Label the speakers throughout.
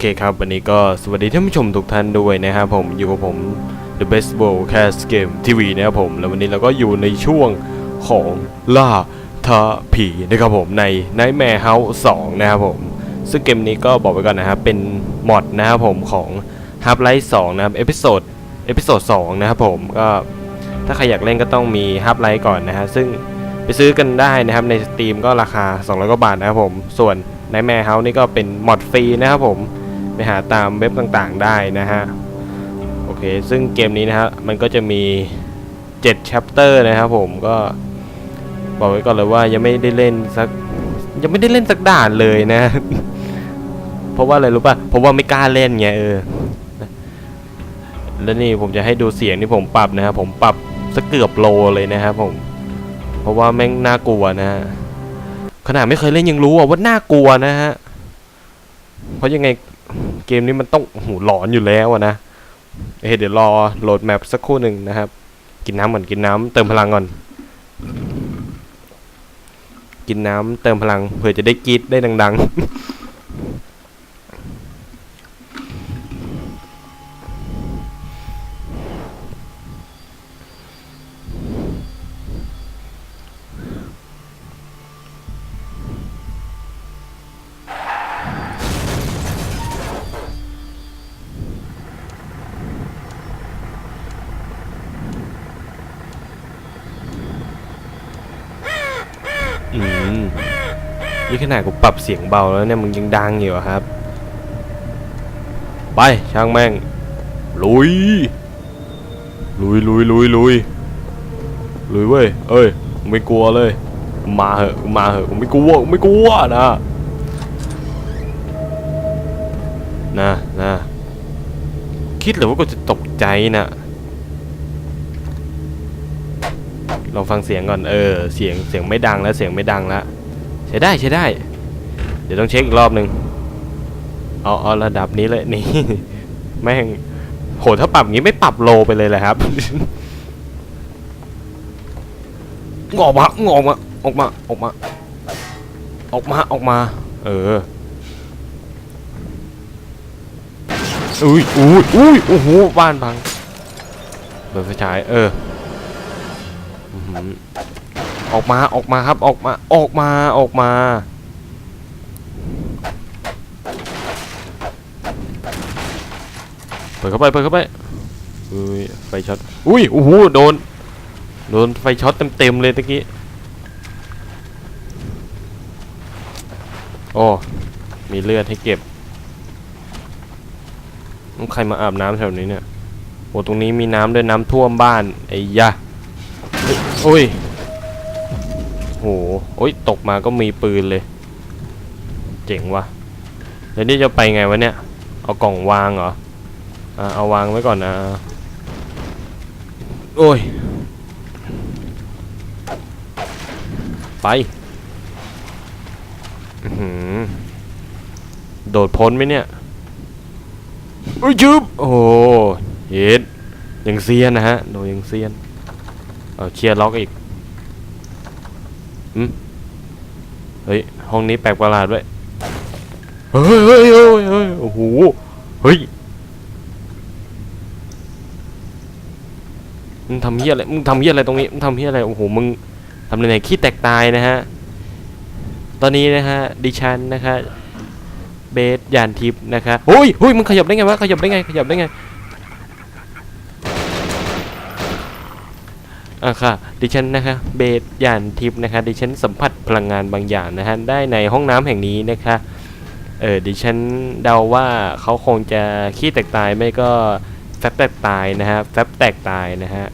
Speaker 1: อะโอเคครับ วันนี้ก็สวัสดีท่านผู้ชมทุกท่านด้วยนะครับผมอยู่กับผม The Best World Cast Game TV นะครับผม แล้ววันนี้เราก็อยู่ในช่วงของล่าท้าผีนะครับผมใน Nightmare House 2 นะครับผม ซึ่งเกมนี้ก็บอกไว้ก่อนนะครับ เป็นมอดนะครับผมของ Half Life 2 นะครับเอพิโซดเอพิโซด2นะครับผมก็ถ้าใครอยากเล่นก็ต้องมี Half Life ก่อนนะฮะซึ่งไปซื้อกันได้นะครับใน Steam ก็ราคา 200กว่าบาทนะครับผมส่วนในแม่เฮานี่ก็เป็นมอดฟรีนะครับผม หาตามเว็บต่างๆได้นะฮะ โอเค ซึ่งเกมนี้นะฮะมันก็จะมี 7 chapter นะครับผมก็บอกไว้ก่อนเลยว่ายังไม่ได้เล่นสักยังไม่ได้เล่นสักด่านเลยนะ เพราะว่าอะไรรู้ป่ะเพราะว่าไม่กล้าเล่นไงเออแล้วนี่ผมจะให้ดูเสียงที่ผมปรับนะครับผมปรับสักเกือบโลเลยนะครับผม เพราะว่าแม่งน่ากลัวนะฮะขนาดไม่เคยเล่นยังรู้ว่าน่ากลัวนะฮะเพราะยังไง เกมนี้มันต้องหูหลอนอยู่แล้วนะเอ้เดี๋ยวรอโหลดแมปสักครู่หนึ่งนะครับ กินน้ำก่อนกินน้ำเติมพลังก่อน กินน้ำเติมพลังเผื่อจะได้กีดได้ดัง ๆ นี่ขนาดกูปรับเสียงเบาแล้วเนี่ยมึงยังดังอยู่อะครับ ไปช่างแม่ง ลุย ลุยลุยลุยลุยลุยเว้ย เอ้ยไม่กลัวเลย มาเหอะมาเหอะไม่กลัวไม่กลัวนะนะนะคิดหรือว่ากูจะตกใจนะลองฟังเสียงก่อน เออ เสียง เสียงไม่ดังแล้ว เสียงไม่ดังแล้ว ใช้ได้ใช้ได้ เดี๋ยวต้องเช็คอีกรอบหนึ่งเอาเอาระดับนี้เลยนี่แม่งโหถ้าปรับงี้ไม่ปรับโลไปเลยแหละครับงออกมางออกมาออกมาออกมา ออกมาออกมา เอออุ้ยอุ้ยอุ้ยโอ้โหบ้านพังเปิดไฟฉายเออ ออกมาออกมาครับออกมาออกมาออกมาเปิดเข้าไปเปิดเข้าไปอุ้ยไฟช็อตอุ้ยโอ้โหโดนโดนไฟช็อตเต็มๆเลยตะกี้โอ้มีเลือดให้เก็บต้องใครมาอาบน้ำแถวนี้เนี่ยโอ้ตรงนี้มีน้ำด้วยน้ำท่วมบ้านไอ้ยะเฮ้ยโอ้ย โหโอ้ยตกมาก็มีปืนเลย เจ๋งว่ะแล้วนี่จะไปไงวะเนี่ย เอากล่องวางเหรออ่าเอาวางไว้ก่อนนะโอ้ย ไปหือโดดพ้นไหมเนี่ยอุ้ยจึบโอ้เฮ็ดยังเซียนนะฮะ โดยยังเซียน เอาเชียร์ล็อกอีก อืมเฮ้ย ห้องนี้แปลกประหลาดด้วย เฮ้ยเฮ้ยเฮ้ยเฮ้ยโอ้โห เฮ้ย มึงทำเฮี้ยอะไร มึงทำเฮี้ยอะไรตรงนี้ มึงทำเฮี้ยอะไร โอ้โห มึงทำอะไรขี้แตกตายนะฮะ ตอนนี้นะฮะ ดิฉันนะคะ เบสยานทิพย์นะคะโอ้ยโอ้ย มึงขยับได้ไงวะ ขยับได้ไง ขยับได้ไง อะค่ะ ดิฉันนะคะเบสยานทิพย์นะคะ ดิฉันสัมผัสพลังงานบางอย่างนะฮะได้ในห้องน้ำแห่งนี้นะคะ เออดิฉันเดาว่าเขาคงจะขี้แตกตายไม่ก็แฟบแตกตายนะฮะแฟบแตกตายนะฮะ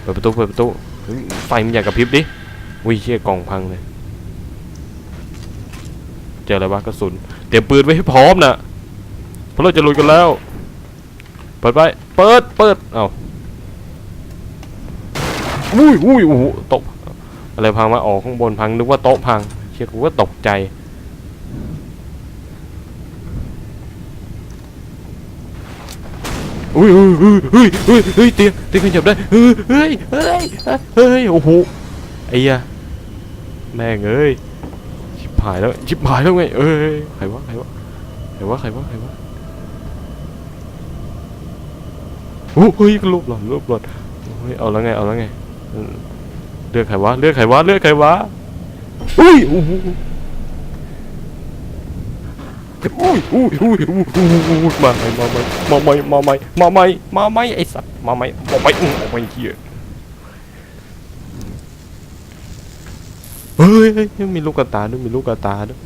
Speaker 1: เปิดประตูเปิดประตูไฟมันอยากกระพริบดิวิเชี่ยกล่องพังเลย เจออะไรวะกระสุนเตรียมปืนไว้ให้พร้อมนะเพราะเราจะลุยกันแล้ว เปิดไปเปิดเปิดเอ้า อุ้ยอุ้ยโอ้โหตก อะไรพังมาออกข้างบนพังนึกว่าโต๊ะพัง เชี่ยกูก็ตกใจ อุ้ยอุ้ยอุ้ยอุ้ยอุ้ยเฮ้ยเตียงเตียงขยับได้เฮ้ยเฮ้ยเฮ้ยเฮ้ยโอ้โหไอ้ยะแม่งเอ้ยชิบหายแล้วชิบหายแล้วไงเอ้ยใครวะใครวะใครวะใครวะใครวะโอ้เฮ้ยรูปหลอนรูปหลอนเฮ้ยเอาแล้วไงเอาแล้วไง เลือกใครวะเลือกใครวะเลือกใครวะอุ้ยโอ้โหอุ้ยอุ้ยอุ้ยอุ้ยอุ้ยมาไหมมาไหมมาไหมมาไหมมาไหมมาไหมไอสัตว์มาไหมมาไหมอืมเอาไปเหี้ยเฮ้ยเฮ้ยเฮ้ยมีลูกกระตาด้วยมีลูกกระตาด้วย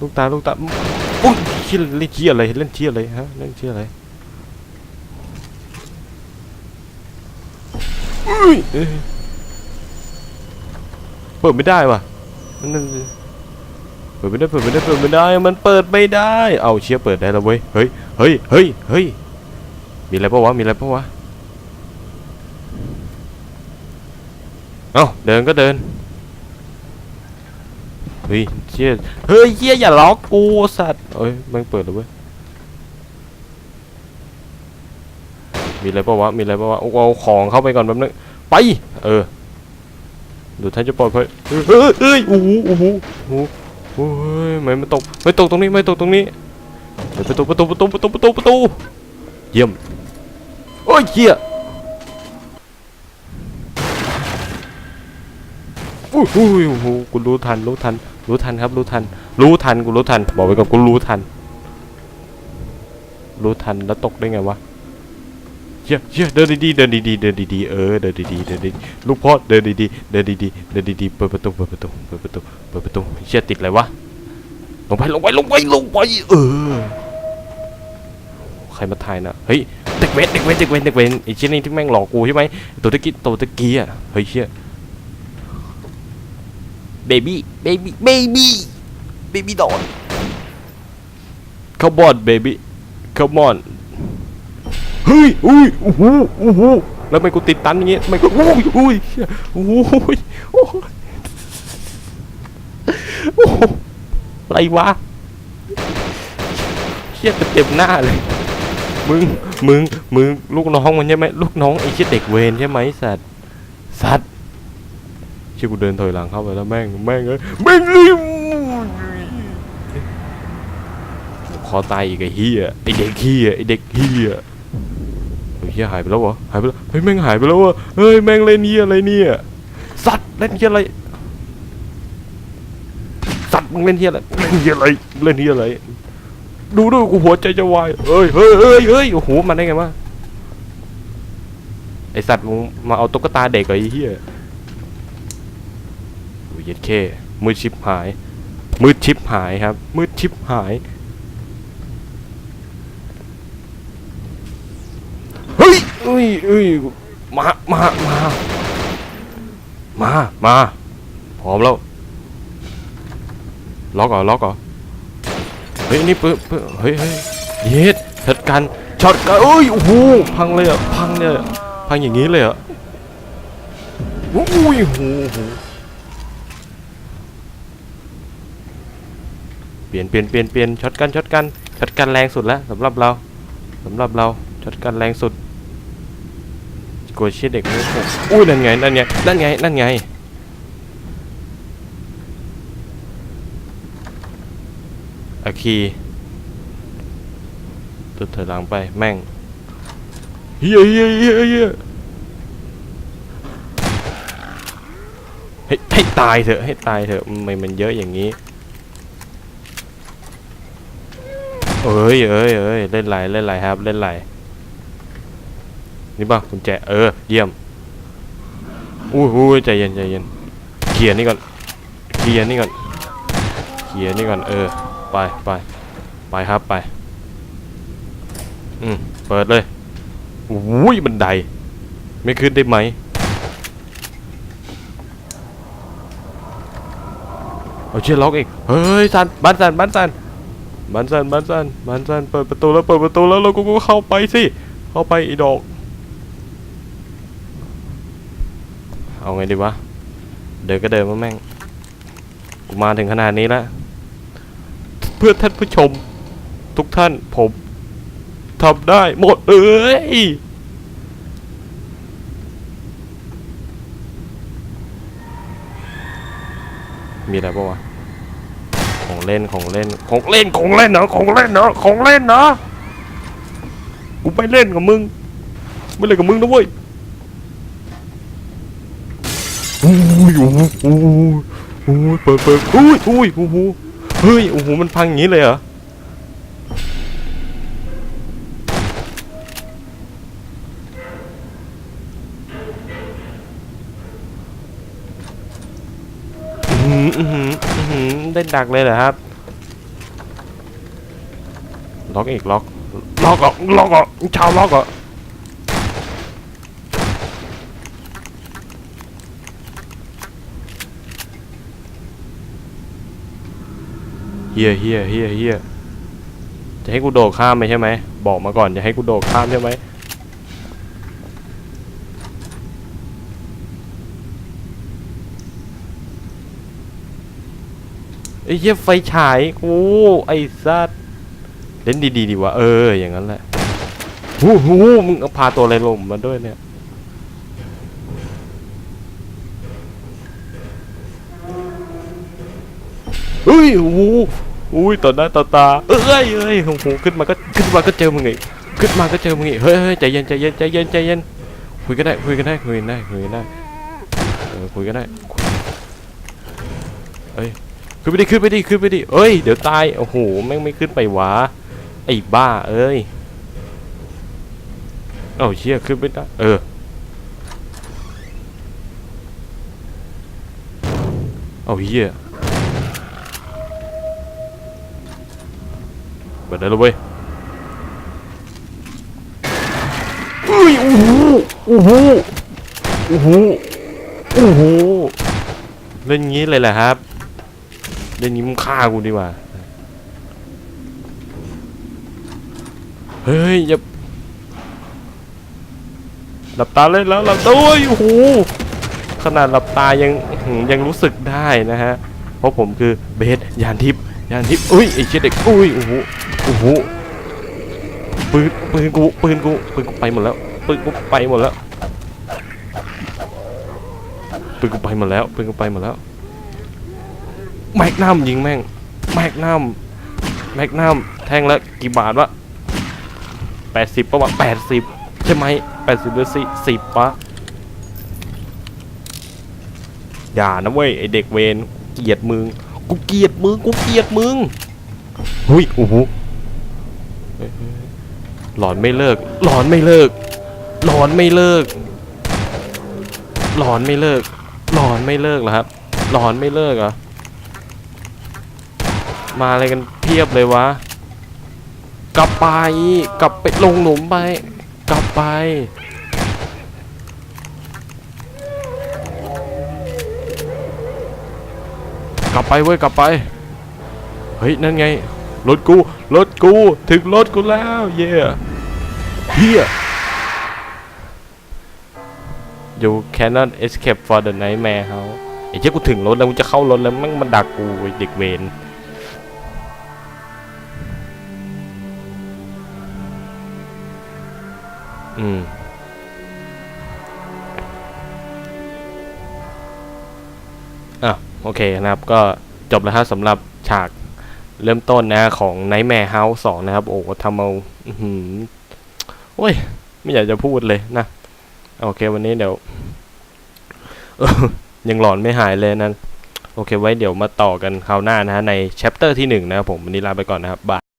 Speaker 1: ลูกตาลูกตาอุ้ยเชี่ยเล่นเชี่ยอะไรเล่นเชี่ยอะไรฮะเล่นเชี่ยอะไรอุ้ยเอ้ย เปิดไม่ได้ว่ะมันนั่นเปิดไม่ได้เปิดไม่ได้เปิดไม่ได้ มันเปิดไม่ได้ เอาเชี่ยเปิดได้แล้วเว้ย เฮ้ย เฮ้ย เฮ้ย เฮ้ย มีอะไรปะวะ มีอะไรปะวะ เอ้า เดินก็เดิน เฮ้ยเชี่ยเฮ้ยเชี่ยอย่าล็อกกูสัตว์เอ้ยมันเปิดแล้วเว้ย มีอะไรปะวะ มีอะไรปะวะเอาเอาของเข้าไปก่อนแป๊บนึง ไป เออ เดี๋ยวท่านจะปล่อยไปเฮ้ยเฮ้ยเฮ้ยโอ้โหโอ้โหโอ้โหโอ้ยไม่ไม่ตกไม่ตกตรงนี้ไม่ตกตรงนี้ประตูประตูประตูประตูประตูประตูเยี่ยมโอ้ยเหี้ยอุ้ยอุ้ยโอ้โหกูรู้ทันรู้ทันรู้ทันครับรู้ทัน รู้ทันกูรู้ทัน บอกไว้ก่อนกูรู้ทัน รู้ทันแล้วตกได้ไงวะ เชี่ยเชี่ยเดินดีๆเดินดีๆเดินดีๆเออเดินดีๆเดินดีๆลูกพ่อเดินดีๆเดินดีๆเดินดีๆเปิดประตูเปิดประตูเปิดประตูเปิดประตูเชี่ยติดอะไรวะลงไปลงไปลงไปลงไปเออใครมาถ่ายนะเฮ้ยเด็กเวทเด็กเวทเด็กเวทเด็กเวทไอ้เชี่ยนี่ที่แม่งหลอกกูใช่ไหมตัวตะกี้ตัวตะกี้อะเฮ้ยเชี่ยเบบี้เบบี้เบบี้เบบี้ดอนขบอนเบบี้ขบอน เฮ้ยอุ้ยโอ้โหโอ้โหแล้วไมกูติดตันอย่างเงี้ยไมกูอุ้ยอุ้ยเชี่ยโอ้โหโอ้โหโอ้ไรวะเชี่ยเต็มๆหน้าเลย มึง มึง มึง ลูกน้องมันใช่ไหมลูกน้องไอ้เชี่ยเด็กเวรใช่ไหมสัตว์ สัตว์เชี่ยกูเดินถอยหลังเข้าไปแล้วแม่ง แม่งเอ้ยแม่งเอ้ยขอตายอีกไอ้เฮียไอ้เด็กเฮียไอ้เด็กเฮีย เฮียหายไปแล้วเหรอหายไปแล้วเฮ้ยแม่งหายไปแล้วอะเฮ้ยแม่งเล่นเหี้ยอะไรเนี่ยสัตว์เล่นเหี้ยอะไรสัตว์มึงเล่นเหี้ยอะไรเล่นเหี้ยอะไรเล่นเหี้ยอะไร ดูด้วยกูหัวใจจะวายเฮ้ยเฮ้ยเฮ้ยเฮ้ยโอ้โหมันได้ไงวะไอสัตว์มึงมาเอาตุ๊กตาเด็กเหรอไอ้เหี้ยโอ้ยเย็ดเคมืดชิปหายมืดชิปหายครับมืดชิปหาย เฮ้ยเอ้ยเอ้ยมามามามามาพร้อมแล้วล็อกเหรอล็อกเหรอเฮ้ยนี่เปิดเปิดเฮ้ยเฮ้ยเย็ดช็อตกันช็อตกันเอ้ยโอ้โหพังเลยอะพังเลยพังอย่างนี้เลยอะโอ้ยโหโอ้โหเปลี่ยนเปลี่ยนเปลี่ยนเปลี่ยนช็อตกันช็อตกันช็อตกันแรงสุดแล้วสำหรับเราสำหรับเราช็อตกันแรงสุด กลัวเชี่ยเด็กไม่ถูกอุ้ยนั่นไงนั่นไงนั่นไงนั่นไงอาคีตัวเธอหลังไปแม่งเฮียเฮียเฮียเฮียให้ให้ตายเถอะให้ตายเถอะทำไมมันเยอะอย่างนี้เอ้ยเอ้ยเอ้ยเล่นไรเล่นไรครับเล่นไร นี่ป่ะกุญแจเออเยี่ยมอุ้ยอุ้ยใจเย็นใจเย็นเคลียร์นี่ก่อนเคลียร์นี่ก่อนเคลียร์นี่ก่อนเออไปไปไปครับไปอืมเปิดเลยอุ้ยบันได ไม่ขึ้นได้ไหมเอาเชือกล็อกอีกเฮ้ยสันบ้านสันบ้านสันบ้านสันบ้านสันบ้านสันเปิดประตูแล้วเปิดประตูแล้วเราก็เข้าไปสิเข้าไปอีดอก เอาไงดีวะ เดินก็เดินมาแม่ง กูมาถึงขนาดนี้แล้ว เพื่อท่านผู้ชม ทุกท่านผมทำได้หมดเอ้ยมีอะไรปะวะ ของเล่นของเล่นของเล่นของเล่นเนาะของเล่นเนาะของเล่นเนาะกูไปเล่นกับมึง ไม่เล่นกับมึงนะเว้ยอุ้ยโอ้โหโอ้โหโอ้โหเปิดเปิดอุ้ยอุ้ยโอ้โหเฮ้ยโอ้โหมันพังอย่างนี้เลยเหรออื้อหืออื้อหืออื้อหือเล่นดักเลยเหรอครับ ล็อกอีกล็อก ล็อกอะล็อกอะชาวล็อกอ่ เฮียเฮียเฮียเฮียจะให้กูโดดข้ามไปใช่ไหม บอกมาก่อนจะให้กูโดดข้ามใช่ไหมไอ้เหี้ยไฟฉายกูไอ้สัตว์เล่นดีๆดีวะเอออย่างนั้นแหละหูหูมึงเอาพาตัวอะไรลงมาด้วยเนี่ยเฮ้ย โอ้โหอุ้ยต่อหน้าต่อตาเอ้ยเอ้ยโอ้โหขึ้นมาก็ขึ้นมาก็เจอมึงอีกขึ้นมาก็เจอมึงอีกเฮ้ยเฮ้ยใจเย็นใจเย็นใจเย็นใจเย็นคุยกันได้คุยกันได้คุยกันได้คุยกันได้เออคุยกันได้เอ้ยขึ้นไปดิขึ้นไปดิขึ้นไปดิเอ้ยเดี๋ยวตายโอ้โหแม่งไม่ขึ้นไปวะไอ้บ้าเอ้ยเอาเชี่ยขึ้นไม่ได้เออเอาเหี้ย เปิดได้แล้วเว้ยอุ้ยโอ้โหโอ้โหโอ้โหโอ้โหเล่นงี้เลยแหละครับเล่นงี้มึงฆ่ากูดีกว่าเฮ้ยอย่าหลับตาเล่นแล้วหลับตาโอ้ยโอ้โหขนาดหลับตายังอื้อหือยังรู้สึกได้นะฮะ เพราะผมคือเบสยานทิพย์ ยานทิพย์อุ้ยไอ้เชี่ยเด็กอุ้ยโอ้โหโอ้โหปืนปืนกูปืนกูปืนกูไปหมดแล้วปืนกูไปหมดแล้วปืนกูไปหมดแล้วปืนกูไปหมดแล้วแมกนัมยิงแม่งแมกนัมแมกนัมแทงแล้วกี่บาทวะแปดสิบปะวะแปดสิบใช่ไหมแปดสิบหรือสี่สิบปะอย่านะเว้ยไอเด็กเวนเกียดมึง กูเกลียดมึงกูเกลียดมึงหุยโอ้โหเฮ้ยเฮ้ยหลอนไม่เลิก หลอนไม่เลิก หลอนไม่เลิก หลอนไม่เลิก หลอนไม่เลิกเหรอครับ หลอนไม่เลิกเหรอมาอะไรกันเพียบเลยวะ กลับไป กลับไปลงหลุมไป กลับไป กลับไปเว้ยกลับไป เฮ้ยนั่นไงรถกูรถกูถึงรถกูแล้วเย่เฮีย You cannot escape for the nightmare house ไอ้เจ้ากูถึงรถแล้วกูจะเข้ารถแล้วมันมาดักกูเด็กเวนอืม โอเคนะครับก็จบแล้วฮะสำหรับฉากเริ่มต้นนะของ Nightmare House 2 นะครับ โอ้ทำเอาหืมโอ้ย ไม่อยากจะพูดเลยนะ โอเควันนี้เดี๋ยวยังหลอนไม่หายเลยนั้นโอเคไว้เดี๋ยวมาต่อกันคราวหน้านะฮะในแชปเตอร์ที่ 1 นะครับผม วันนี้ลาไปก่อนนะครับบาย